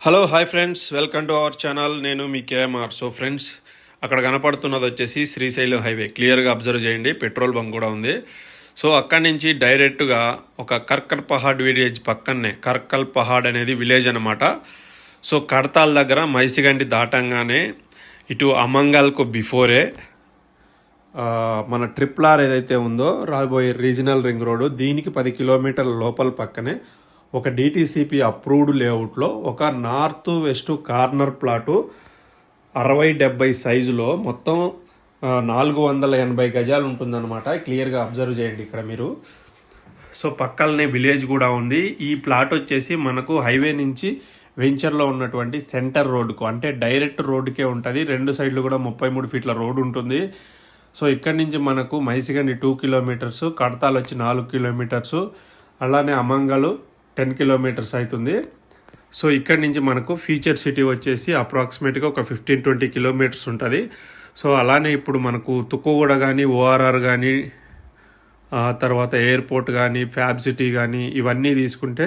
Hello hi friends welcome to our channel నేను మీ KMR so friends అక్కడ కనపడుతున్నది వచ్చేసి శ్రీశైలం హైవే. క్లియర్గా అబ్జర్వ్ చేయండి. పెట్రోల్ బంక్ కూడా ఉంది. సో అక్కడి నుంచి డైరెక్ట్గా ఒక కర్కల్ పహాడ్ విలేజ్ పక్కనే కర్కల్ పహాడ్ అనేది విలేజ్ అనమాట సో కడతాల దగ్గర మైసిగండి దాటంగానే ఇటు అమంగల్కు బిఫోరే మన ట్రిప్లార్ ఏదైతే ఉందో రాబోయే రీజనల్ రింగ్ రోడ్డు దీనికి పది కిలోమీటర్ల లోపల పక్కనే ఒక డిటీసీపీ అప్రూవ్డ్ లేఅవుట్లో ఒక నార్త్ వెస్ట్ కార్నర్ ప్లాటు అరవై డెబ్బై సైజులో మొత్తం నాలుగు వందల ఎనభై గజాలు ఉంటుందన్నమాట. క్లియర్గా అబ్జర్వ్ చేయండి ఇక్కడ మీరు. సో పక్కలనే విలేజ్ కూడా ఉంది. ఈ ప్లాట్ వచ్చేసి మనకు హైవే నుంచి వెంచర్లో ఉన్నటువంటి సెంటర్ రోడ్డుకు అంటే డైరెక్ట్ రోడ్డుకే ఉంటుంది. రెండు సైడ్లు కూడా ముప్పై మూడు ఫీట్ల రోడ్డు ఉంటుంది. సో ఇక్కడి నుంచి మనకు మైసిగండి టూ కిలోమీటర్స్ కడతాలు వచ్చి నాలుగు కిలోమీటర్స్ అలానే అమంగలు టెన్ కిలోమీటర్స్ అవుతుంది. సో ఇక్కడి నుంచి మనకు ఫ్యూచర్ సిటీ వచ్చేసి అప్రాక్సిమేట్గా ఒక ఫిఫ్టీన్ ట్వంటీ కిలోమీటర్స్ ఉంటుంది. సో అలానే ఇప్పుడు మనకు తుక్కుగూడ కానీ ఓఆర్ఆర్ కానీ తర్వాత ఎయిర్పోర్ట్ కానీ ఫ్యాబ్ సిటీ కానీ ఇవన్నీ తీసుకుంటే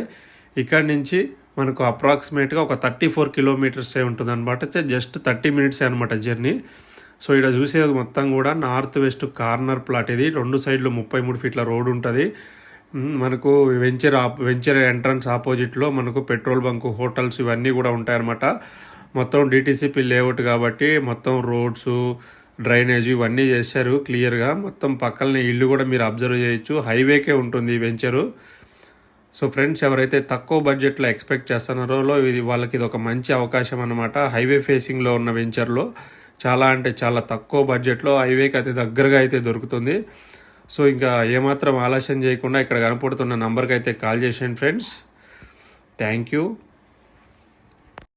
ఇక్కడి నుంచి మనకు అప్రాక్సిమేట్గా ఒక థర్టీ ఫోర్ కిలోమీటర్సే ఉంటుంది అనమాట జస్ట్ థర్టీ మినిట్సే అనమాట జర్నీ. సో ఇక్కడ చూసేది మొత్తం కూడా నార్త్ వెస్ట్ కార్నర్ ప్లాట్ ఇది. రెండు సైడ్లు ముప్పై మూడు ఫీట్ల రోడ్ ఉంటుంది. మనకు వెంచర్ ఆప్ వెంచర్ ఎంట్రన్స్ ఆపోజిట్లో మనకు పెట్రోల్ బంక్ హోటల్స్ ఇవన్నీ కూడా ఉంటాయన్నమాట. మొత్తం డిటీసీపీ లేఅవుట్ కాబట్టి మొత్తం రోడ్స్ డ్రైనేజ్ ఇవన్నీ చేశారు క్లియర్గా. మొత్తం పక్కనే ఇల్లు కూడా మీరు అబ్జర్వ్ చేయొచ్చు. హైవేకే ఉంటుంది ఈ వెంచరు. సో ఫ్రెండ్స్ ఎవరైతే తక్కువ బడ్జెట్లో ఎక్స్పెక్ట్ చేస్తున్నారో ఇది వాళ్ళకి ఇది ఒక మంచి అవకాశం అనమాట హైవే ఫేసింగ్లో ఉన్న వెంచర్లో చాలా అంటే చాలా తక్కువ బడ్జెట్లో హైవేకి అయితే దగ్గరగా అయితే దొరుకుతుంది. సో ఇంకా ఏమాత్రం ఆలస్యం చేయకుండా ఇక్కడ కనపడుతున్న నంబర్కి అయితే కాల్ చేసేయండి ఫ్రెండ్స్. Thank you.